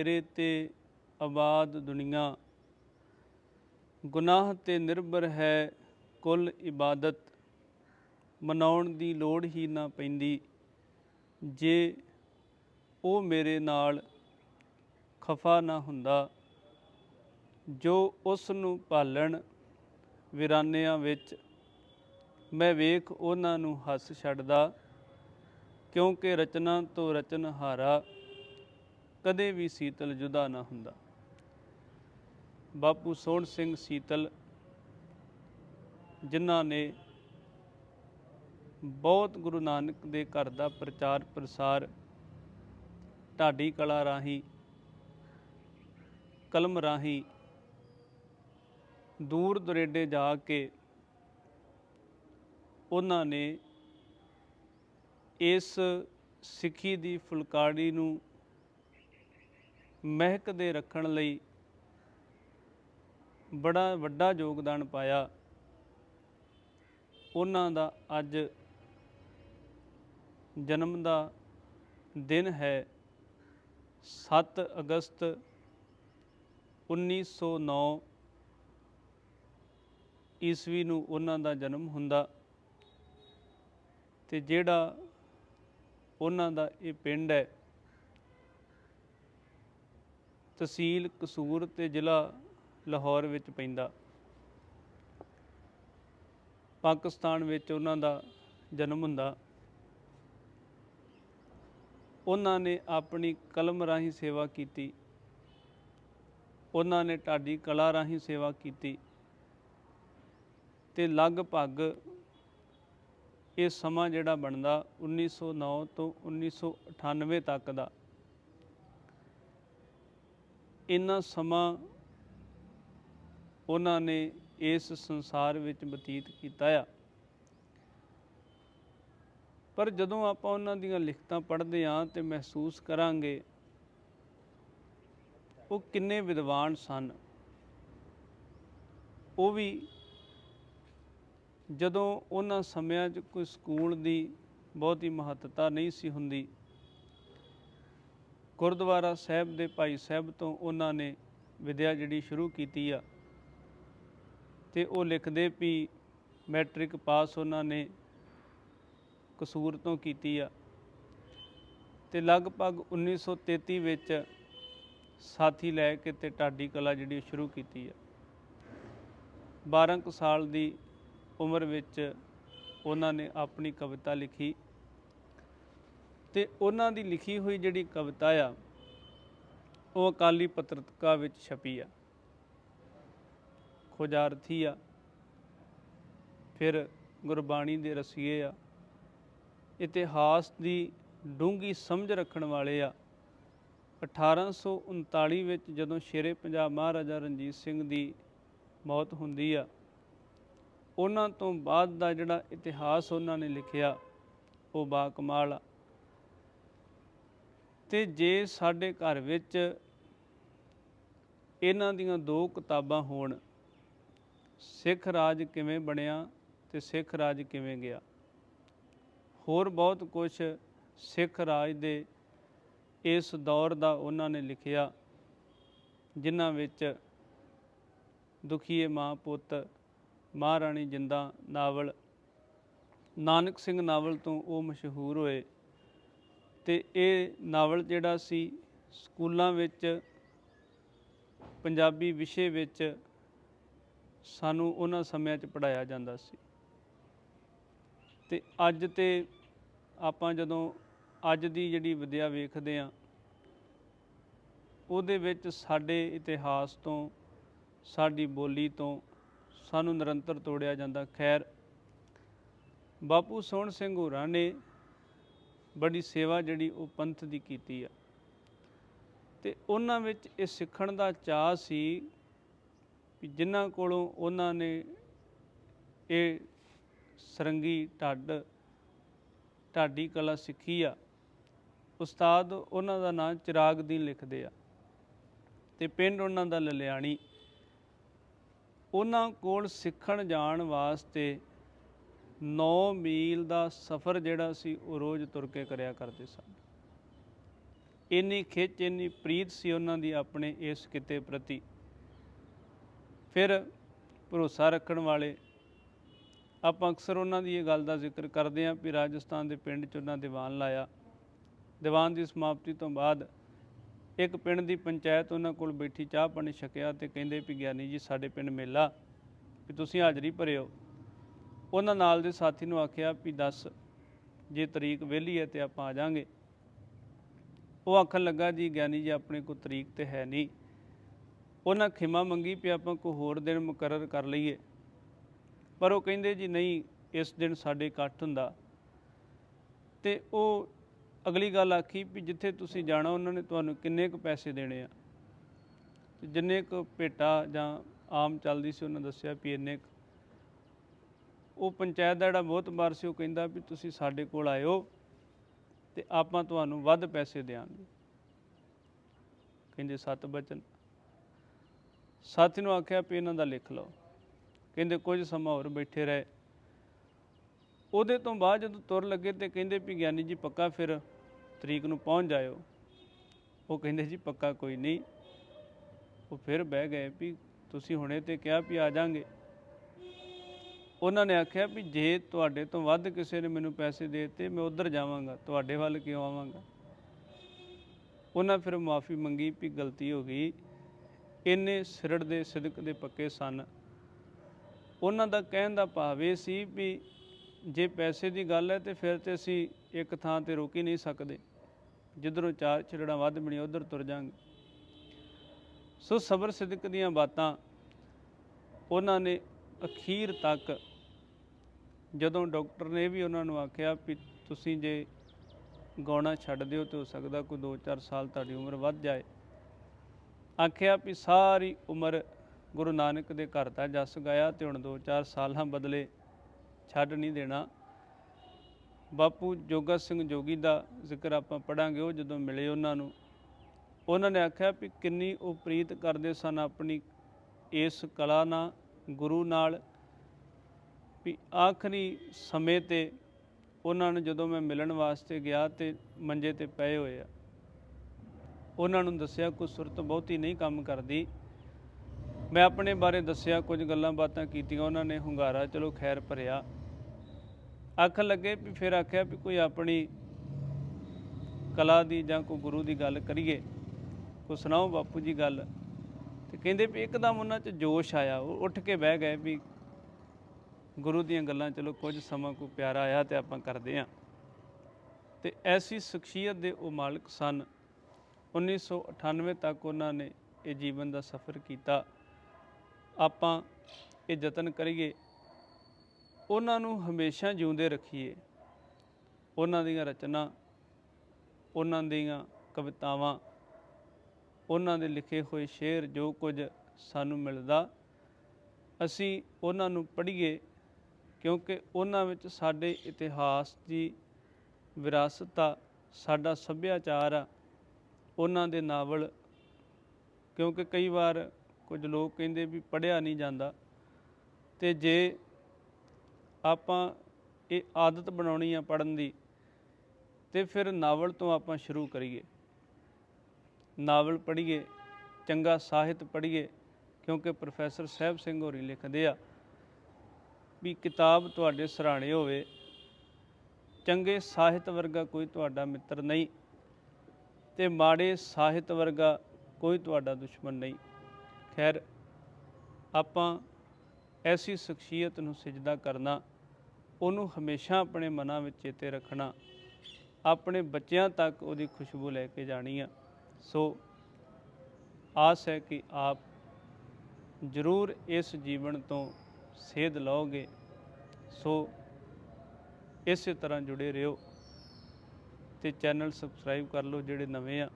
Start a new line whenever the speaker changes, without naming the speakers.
ਤੇਰੇ ਤੇ ਆਬਾਦ ਦੁਨੀਆ। ਗੁਨਾਹ ਤੇ ਨਿਰਭਰ ਹੈ ਕੁੱਲ ਇਬਾਦਤ। ਮਨਾਉਣ ਦੀ ਲੋੜ ਹੀ ਨਾ ਪੈਂਦੀ। ਜੇ ਉਹ ਮੇਰੇ ਨਾਲ ਖਫਾ ਨਾ ਹੁੰਦਾ, ਜੋ ਉਸ ਨੂੰ ਪਾਲਣ ਵਿਰਾਨਿਆਂ ਵਿੱਚ, ਮੈਂ ਵੇਖ ਉਹਨਾਂ ਨੂੰ ਹੱਸ ਛੱਡਦਾ, ਕਿਉਂਕਿ ਰਚਨਾ ਤੋਂ ਰਚਨਹਾਰਾ ਕਦੇ ਵੀ ਸੀਤਲ ਜੁਦਾ ਨਾ ਹੁੰਦਾ। ਬਾਪੂ ਸੋਹਣ ਸਿੰਘ ਸੀਤਲ, ਜਿਨ੍ਹਾਂ ਨੇ ਬਹੁਤ ਗੁਰੂ ਨਾਨਕ ਦੇ ਘਰ ਦਾ ਪ੍ਰਚਾਰ ਪ੍ਰਸਾਰ ਢਾਡੀ ਕਲਾ ਰਾਹੀਂ, ਕਲਮ ਰਾਹੀਂ ਦੂਰ ਦੁਰੇਡੇ ਜਾ ਕੇ ਉਹਨਾਂ ਨੇ ਇਸ ਸਿੱਖੀ ਦੀ ਫੁਲਕਾਰੀ ਨੂੰ ਮਹਿਕ ਦੇ ਰੱਖਣ ਲਈ ਬੜਾ ਵੱਡਾ ਯੋਗਦਾਨ ਪਾਇਆ। ਉਹਨਾਂ ਦਾ ਅੱਜ ਜਨਮ ਦਾ ਦਿਨ ਹੈ 7 ਅਗਸਤ 1909 ਈਸਵੀ ਨੂੰ ਉਹਨਾਂ ਦਾ ਜਨਮ ਹੁੰਦਾ ਤੇ ਜਿਹੜਾ ਉਹਨਾਂ ਦਾ ਇਹ ਪਿੰਡ ਹੈ ਤਹਿਸੀਲ ਕਸੂਰ ਤੇ ਜ਼ਿਲ੍ਹਾ ਲਾਹੌਰ ਵਿੱਚ ਪੈਂਦਾ। ਪਾਕਿਸਤਾਨ ਵਿੱਚ ਉਹਨਾਂ ਦਾ ਜਨਮ ਹੁੰਦਾ। ਉਹਨਾਂ ਨੇ ਆਪਣੀ ਕਲਮ ਰਾਹੀਂ ਸੇਵਾ ਕੀਤੀ। ਉਹਨਾਂ ਨੇ ਢਾਡੀ ਕਲਾ ਰਾਹੀਂ ਸੇਵਾ ਕੀਤੀ। ਤੇ ਲਗਭਗ ਇਹ ਸਮਾਂ ਜਿਹੜਾ ਬਣਦਾ 1909 ਤੋਂ 1998 ਤੱਕ ਦਾ। ਇੰਨਾ ਸਮਾਂ ਉਹਨਾਂ ਨੇ ਇਸ ਸੰਸਾਰ ਵਿੱਚ ਬਤੀਤ ਕੀਤਾ ਆ। ਪਰ ਜਦੋਂ ਆਪਾਂ ਉਹਨਾਂ ਦੀਆਂ ਲਿਖਤਾਂ ਪੜ੍ਹਦੇ ਹਾਂ ਤੇ ਮਹਿਸੂਸ ਕਰਾਂਗੇ, ਉਹ ਕਿੰਨੇ ਵਿਦਵਾਨ ਸਨ। ਉਹ ਵੀ ਜਦੋਂ ਉਹਨਾਂ ਸਮਿਆਂ 'ਚ ਕੋਈ ਸਕੂਲ ਦੀ ਬਹੁਤੀ ਮਹੱਤਤਾ ਨਹੀਂ ਸੀ ਹੁੰਦੀ ਗੁਰਦੁਆਰਾ ਸਾਹਿਬ ਦੇ ਭਾਈ ਸਾਹਿਬ ਤੋਂ ਉਹਨਾਂ ਨੇ ਵਿਦਿਆ ਜਿਹੜੀ ਸ਼ੁਰੂ ਕੀਤੀ ਆ ਤੇ ਉਹ ਲਿਖਦੇ ਵੀ ਮੈਟ੍ਰਿਕ ਪਾਸ ਉਹਨਾਂ ਨੇ ਕਸੂਰ ਤੋਂ ਕੀਤੀ ਆ। ਤੇ ਲਗਭਗ 1933 ਵਿੱਚ ਸਾਥੀ ਲੈ ਕੇ ਤੇ ਢਾਡੀ ਕਲਾ ਜਿਹੜੀ ਸ਼ੁਰੂ ਕੀਤੀ ਆ। 12 ਕੁ ਸਾਲ ਦੀ ਉਮਰ ਵਿੱਚ ਉਹਨਾਂ ਨੇ ਆਪਣੀ ਕਵਿਤਾ ਲਿਖੀ। ਤੇ ਉਹਨਾਂ ਦੀ ਲਿਖੀ ਹੋਈ ਜਿਹੜੀ ਕਵਿਤਾ ਆ, ਉਹ ਅਕਾਲੀ ਪੱਤਰਕਾ ਵਿੱਚ ਛਪੀ ਆ। ਖੋਜਾਰਥੀ ਆ, ਫਿਰ ਗੁਰਬਾਣੀ ਦੇ ਰਸੀਏ ਆ, ਇਤਿਹਾਸ ਦੀ ਡੂੰਗੀ ਸਮਝ ਰੱਖਣ ਵਾਲੇ ਆ। 1839 ਵਿੱਚ ਜਦੋਂ ਸ਼ੇਰੇ ਪੰਜਾਬ ਮਹਾਰਾਜਾ ਰਣਜੀਤ ਸਿੰਘ ਦੀ ਮੌਤ ਹੁੰਦੀ ਆ, ਉਹਨਾਂ ਤੋਂ ਬਾਅਦ ਦਾ ਜਿਹੜਾ ਇਤਿਹਾਸ ਉਹਨਾਂ ਨੇ ਲਿਖਿਆ, ਉਹ ਬਾ ਕਮਾਲ ਆ। ਤੇ ਜੇ ਸਾਡੇ ਘਰ ਵਿੱਚ ਇਹਨਾਂ ਦੀਆਂ ਦੋ ਕਿਤਾਬਾਂ ਹੋਣ, ਸਿੱਖ ਰਾਜ ਕਿਵੇਂ ਬਣਿਆ ਤੇ ਸਿੱਖ ਰਾਜ ਕਿਵੇਂ ਗਿਆ? ਹੋਰ ਬਹੁਤ ਕੁਝ ਸਿੱਖ ਰਾਜ ਦੇ ਇਸ ਦੌਰ ਦਾ ਉਹਨਾਂ ਨੇ ਲਿਖਿਆ, ਜਿਨ੍ਹਾਂ ਵਿੱਚ ਦੁਖੀਏ ਮਾਂ ਪੁੱਤ, ਮਹਾਰਾਣੀ ਜਿੰਦਾ ਨਾਵਲ, ਨਾਨਕ ਸਿੰਘ ਨਾਵਲ ਤੋਂ ਉਹ ਮਸ਼ਹੂਰ ਹੋਏ। ਤੇ ਇਹ ਨਾਵਲ ਜਿਹੜਾ ਸੀ, ਸਕੂਲਾਂ ਵਿੱਚ, ਪੰਜਾਬੀ ਵਿਸ਼ੇ ਵਿੱਚ ਸਾਨੂੰ ਉਹਨਾਂ ਸਮਿਆਂ 'ਚ ਪੜਾਇਆ ਜਾਂਦਾ ਸੀ। ਤੇ ਅੱਜ ਤੇ ਆਪਾਂ ਜਦੋਂ ਅੱਜ ਦੀ ਜਿਹੜੀ ਵਿਦਿਆ ਵੇਖਦੇ ਆ ਉਹਦੇ ਵਿੱਚ ਸਾਡੇ ਇਤਿਹਾਸ ਤੋਂ, ਸਾਡੀ ਬੋਲੀ ਤੋਂ ਸਾਨੂੰ ਨਿਰੰਤਰ ਤੋੜਿਆ ਜਾਂਦਾ। ਖੈਰ, ਬਾਪੂ ਸੋਹਣ ਸਿੰਘ ਹੋਰਾਂ ਨੇ ਬੜੀ ਸੇਵਾ ਜਿਹੜੀ ਉਹ ਪੰਥ ਦੀ ਕੀਤੀ ਆ। ਤੇ ਉਹਨਾਂ ਵਿੱਚ ਇਹ ਸਿੱਖਣ ਦਾ ਚਾਹ ਸੀ ਕਿ ਜਿਨ੍ਹਾਂ ਕੋਲੋਂ ਉਹਨਾਂ ਨੇ ਇਹ ਸਰੰਗੀ ਢੱਡ, ਢਾਡੀ ਕਲਾ ਸਿੱਖੀ ਆ, ਉਸਤਾਦ ਉਹਨਾਂ ਦਾ ਨਾਂ ਚਿਰਾਗਦੀਨ ਲਿਖਦੇ ਆ ਤੇ ਪਿੰਡ ਉਹਨਾਂ ਦਾ ਲਲਿਆਣੀ। ਉਹਨਾਂ ਕੋਲ ਸਿੱਖਣ ਜਾਣ ਵਾਸਤੇ 9 ਮੀਲ ਦਾ ਸਫ਼ਰ ਜਿਹੜਾ ਸੀ ਉਹ ਰੋਜ਼ ਤੁਰ ਕੇ ਕਰਿਆ ਕਰਦੇ ਸਨ ਇੰਨੀ ਖਿੱਚ, ਇੰਨੀ ਪ੍ਰੀਤ ਸੀ ਉਹਨਾਂ ਦੀ ਆਪਣੇ ਇਸ ਕਿਤੇ ਪ੍ਰਤੀ। ਫਿਰ ਭਰੋਸਾ ਰੱਖਣ ਵਾਲੇ ਆਪਾਂ ਅਕਸਰ ਉਹਨਾਂ ਦੀ ਇਹ ਗੱਲ ਦਾ ਜ਼ਿਕਰ ਕਰਦੇ ਹਾਂ ਵੀ ਰਾਜਸਥਾਨ ਦੇ ਪਿੰਡ 'ਚ ਉਹਨਾਂ ਦੀਵਾਨ ਲਾਇਆ। ਦੀਵਾਨ ਦੀ ਸਮਾਪਤੀ ਤੋਂ ਬਾਅਦ ਇੱਕ ਪਿੰਡ ਦੀ ਪੰਚਾਇਤ ਉਹਨਾਂ ਕੋਲ ਬੈਠੀ ਚਾਹ ਪਾਣੀ ਛਕਿਆ ਤੇ ਕਹਿੰਦੇ ਵੀ ਗਿਆਨੀ ਜੀ, ਸਾਡੇ ਪਿੰਡ ਮੇਲਾ, ਵੀ ਤੁਸੀਂ ਹਾਜ਼ਰੀ ਭਰਿਓ। ਉਹਨਾਂ ਨਾਲ ਦੇ ਸਾਥੀ ਨੂੰ ਆਖਿਆ ਵੀ ਦੱਸ, ਜੇ ਤਰੀਕ ਵਿਹਲੀ ਹੈ ਤੇ ਆਪਾਂ ਆ ਜਾਾਂਗੇ। ਉਹ ਆਖਣ ਲੱਗਾ, ਜੀ ਗਿਆਨੀ ਜੀ, ਆਪਣੇ ਕੋ ਤਰੀਕ ਤੇ ਹੈ ਨਹੀਂ। ਉਹਨਾਂ ਖਿਮਾ ਮੰਗੀ ਵੀ ਆਪਾਂ ਕੋਈ ਹੋਰ ਦਿਨ ਮੁਕਰਰ ਕਰ ਲਈਏ। ਪਰ ਉਹ ਕਹਿੰਦੇ, ਜੀ ਨਹੀਂ, ਇਸ ਦਿਨ ਸਾਡੇ ਇਕੱਠ ਹੁੰਦਾ। ਤੇ ਉਹ ਅਗਲੀ ਗੱਲ ਆਖੀ ਵੀ ਜਿੱਥੇ ਤੁਸੀਂ ਜਾਣਾ, ਉਹਨਾਂ ਨੇ ਤੁਹਾਨੂੰ ਕਿੰਨੇ ਕੁ ਪੈਸੇ ਦੇਣੇ ਆ। ਜਿੰਨੇ ਕੁ ਭੇਟਾ ਜਾਂ ਆਮ ਚੱਲਦੀ ਸੀ, ਉਹਨਾਂ ਦੱਸਿਆ ਵੀ ਇੰਨੇ ਕੁ ਉਹ ਪੰਚਾਇਤ ਦਾ ਜਿਹੜਾ ਬਹੁਤ ਸੀ, ਉਹ ਕਹਿੰਦਾ ਵੀ ਤੁਸੀਂ ਸਾਡੇ ਕੋਲ ਆਇਓ ਤੇ ਆਪਾਂ ਤੁਹਾਨੂੰ ਵੱਧ ਪੈਸੇ ਦੇਵਾਂਗੇ ਕਹਿੰਦੇ, ਸੱਤ ਬਚਨ। ਸਾਥੀ ਨੂੰ ਆਖਿਆ ਵੀ ਇਹਨਾਂ ਦਾ ਲਿਖ ਲਓ। ਕਹਿੰਦੇ, ਕੁਝ ਸਮਾਂ ਹੋਰ ਬੈਠੇ ਰਹੇ। ਉਹਦੇ ਤੋਂ ਬਾਅਦ ਜਦੋਂ ਤੁਰ ਲੱਗੇ ਤੇ ਕਹਿੰਦੇ ਵੀ ਗਿਆਨੀ ਜੀ ਪੱਕਾ ਫਿਰ ਤਰੀਕ ਨੂੰ ਪਹੁੰਚ ਜਾਇਓ। ਉਹ ਕਹਿੰਦੇ, ਜੀ ਪੱਕਾ ਕੋਈ ਨਹੀਂ। ਉਹ ਫਿਰ ਬਹਿ ਗਏ ਵੀ ਤੁਸੀਂ ਹੁਣੇ ਤੇ ਕਿਹਾ ਵੀ ਆ ਜਾਾਂਗੇ। ਉਹਨਾਂ ਨੇ ਆਖਿਆ ਵੀ ਜੇ ਤੁਹਾਡੇ ਤੋਂ ਵੱਧ ਕਿਸੇ ਨੇ ਮੈਨੂੰ ਪੈਸੇ ਦੇ ਦਿੱਤੇ, ਮੈਂ ਉਧਰ ਜਾਵਾਂਗਾ, ਤੁਹਾਡੇ ਵੱਲ ਕਿਉਂ ਆਵਾਂਗਾ? ਉਹਨਾਂ ਫਿਰ ਮਾਫੀ ਮੰਗੀ ਵੀ ਗਲਤੀ ਹੋ ਗਈ। ਇੰਨੇ ਸਿਰੜ ਦੇ ਸਿਦਕ ਦੇ ਪੱਕੇ ਸਨ। ਉਹਨਾਂ ਦਾ ਕਹਿਣ ਦਾ ਭਾਵ ਇਹ ਸੀ ਵੀ ਜੇ ਪੈਸੇ ਦੀ ਗੱਲ ਹੈ ਤੇ ਫਿਰ ਤੇ ਅਸੀਂ ਇੱਕ ਥਾਂ ਤੇ ਰੋਕ ਹੀ ਨਹੀਂ ਸਕਦੇ। ਜਿੱਧਰੋਂ ਚਾਰ ਛਿੜੜਾਂ ਵੱਧ ਬਣੀਆਂ ਉਧਰ ਤੁਰ ਜਾਾਂਗੇ ਸੋ ਸਬਰ ਸਿਦਕ ਦੀਆਂ ਬਾਤਾਂ, ਉਹਨਾਂ ਨੇ ਅਖੀਰ ਤੱਕ ਜਦੋਂ ਡਾਕਟਰ ਨੇ ਵੀ ਉਹਨਾਂ ਨੂੰ ਆਖਿਆ ਵੀ ਤੁਸੀਂ ਜੇ ਗਾਉਣਾ ਛੱਡ ਦਿਓ ਤੇ ਹੋ ਸਕਦਾ ਕੋਈ 2-4 ਸਾਲ ਤੁਹਾਡੀ ਉਮਰ ਵੱਧ ਜਾਏ, ਆਖਿਆ ਵੀ ਸਾਰੀ ਉਮਰ ਗੁਰੂ ਨਾਨਕ ਦੇ ਘਰ ਦਾ ਜਸ ਗਾਇਆ ਤੇ ਹੁਣ 2-4 ਸਾਲਾਂ ਬਦਲੇ ਛੱਡ ਨਹੀਂ ਦੇਣਾ। ਬਾਪੂ ਜੋਗਾ ਸਿੰਘ ਜੋਗੀ ਦਾ ਜ਼ਿਕਰ ਆਪਾਂ ਪੜਾਂਗੇ ਉਹ ਜਦੋਂ ਮਿਲੇ ਉਹਨਾਂ ਨੂੰ, ਉਹਨਾਂ ਨੇ ਆਖਿਆ ਵੀ ਕਿੰਨੀ ਉਹ ਪ੍ਰੀਤ ਕਰਦੇ ਸਨ ਆਪਣੀ ਇਸ ਕਲਾ ਨਾਲ, ਗੁਰੂ ਨਾਲ ਵੀ ਆਖਰੀ ਸਮੇਂ ਤੇ ਉਹਨਾਂ ਨੂੰ ਜਦੋਂ ਮੈਂ ਮਿਲਣ ਵਾਸਤੇ ਗਿਆ ਤੇ ਮੰਜੇ ਤੇ ਪਏ ਹੋਏ ਆ, ਉਹਨਾਂ ਨੂੰ ਦੱਸਿਆ ਕੋਈ ਸੁਰਤ ਬਹੁਤੀ ਨਹੀਂ ਕੰਮ ਕਰਦੀ। ਮੈਂ ਆਪਣੇ ਬਾਰੇ ਦੱਸਿਆ, ਕੁਝ ਗੱਲਾਂ ਬਾਤਾਂ ਕੀਤੀਆਂ, ਉਹਨਾਂ ਨੇ ਹੁੰਗਾਰਾ ਚਲੋ ਖੈਰ ਭਰਿਆ। ਅੱਖ ਲੱਗੇ ਵੀ ਫਿਰ ਆਖਿਆ ਵੀ ਕੋਈ ਆਪਣੀ ਕਲਾ ਦੀ ਜਾਂ ਕੋਈ ਗੁਰੂ ਦੀ ਗੱਲ ਕਰੀਏ। ਕੋ ਸੁਣਾਓ ਬਾਪੂ ਜੀ ਗੱਲ? ਤੇ ਕਹਿੰਦੇ ਵੀ ਇੱਕਦਮ ਉਹਨਾਂ 'ਚ ਜੋਸ਼ ਆਇਆ, ਉਹ ਉੱਠ ਕੇ ਬਹਿ ਗਏ ਵੀ ਗੁਰੂ ਦੀਆਂ ਗੱਲਾਂ, ਚਲੋ ਕੁਝ ਸਮਾਂ ਕੋ ਪਿਆਰਾ ਆਇਆ ਤੇ ਆਪਾਂ ਕਰਦੇ ਆਂ। ਤੇ ਐਸੀ ਸ਼ਖਸੀਅਤ ਦੇ ਉਹ ਮਾਲਕ ਸਨ 1998 ਤੱਕ ਉਹਨਾਂ ਨੇ ਇਹ ਜੀਵਨ ਦਾ ਸਫ਼ਰ ਕੀਤਾ। ਆਪਾਂ ਇਹ ਯਤਨ ਕਰੀਏ, ਉਹਨਾਂ ਨੂੰ ਹਮੇਸ਼ਾ ਜਿਉਂਦੇ ਰੱਖੀਏ। ਉਹਨਾਂ ਦੀਆਂ ਰਚਨਾ, ਉਹਨਾਂ ਦੀਆਂ ਕਵਿਤਾਵਾਂ, ਉਹਨਾਂ ਦੇ ਲਿਖੇ ਹੋਏ ਸ਼ੇਰ ਜੋ ਕੁਝ ਸਾਨੂੰ ਮਿਲਦਾ, ਅਸੀਂ ਉਹਨਾਂ ਨੂੰ ਪੜ੍ਹੀਏ ਕਿਉਂਕਿ ਉਹਨਾਂ ਵਿੱਚ ਸਾਡੇ ਇਤਿਹਾਸ ਦੀ ਵਿਰਾਸਤ ਆ ਸਾਡਾ ਸੱਭਿਆਚਾਰ ਆ, ਉਹਨਾਂ ਦੇ ਨਾਵਲ। ਕਿਉਂਕਿ ਕਈ ਵਾਰ ਕੁਝ ਲੋਕ ਕਹਿੰਦੇ ਵੀ ਪੜਿਆ ਨਹੀਂ ਜਾਂਦਾ। ਤੇ ਜੇ ਆਪਾਂ ਇਹ ਆਦਤ ਬਣਾਉਣੀ ਆ ਪੜਨ ਦੀ, ਤੇ ਫਿਰ ਨਾਵਲ ਤੋਂ ਆਪਾਂ ਸ਼ੁਰੂ ਕਰੀਏ। ਨਾਵਲ ਪੜ੍ਹੀਏ, ਚੰਗਾ ਸਾਹਿਤ ਪੜ੍ਹੀਏ, ਕਿਉਂਕਿ ਪ੍ਰੋਫੈਸਰ ਸਾਹਿਬ ਸਿੰਘ ਹੋਰੀ ਲਿਖਦੇ ਆ ਵੀ ਕਿਤਾਬ ਤੁਹਾਡੇ ਸਰਾਣੇ ਹੋਵੇ। ਚੰਗੇ ਸਾਹਿਤ ਵਰਗਾ ਕੋਈ ਤੁਹਾਡਾ ਮਿੱਤਰ ਨਹੀਂ ਤੇ ਮਾੜੇ ਸਾਹਿਤ ਵਰਗਾ ਕੋਈ ਤੁਹਾਡਾ ਦੁਸ਼ਮਣ ਨਹੀਂ। ਖੈਰ, ਆਪਾਂ ਐਸੀ ਸ਼ਖਸੀਅਤ ਨੂੰ ਸਜਦਾ ਕਰਨਾ, ਉਹਨੂੰ ਹਮੇਸ਼ਾ ਆਪਣੇ ਮਨਾਂ ਵਿੱਚ ਚੇਤੇ ਰੱਖਣਾ, ਆਪਣੇ ਬੱਚਿਆਂ ਤੱਕ ਉਹਦੀ ਖੁਸ਼ਬੂ ਲੈ ਕੇ ਜਾਣੀ ਆ। ਸੋ ਆਸ ਹੈ ਕਿ ਆਪ ਜ਼ਰੂਰ ਇਸ ਜੀਵਨ ਤੋਂ ਸੇਧ ਲਓਗੇ, ਸੋ ਇਸੇ ਤਰ੍ਹਾਂ ਜੁੜੇ ਰਹੋ ਤੇ ਚੈਨਲ ਸਬਸਕ੍ਰਾਈਬ ਕਰ ਲਓ ਜਿਹੜੇ ਨਵੇਂ ਆ।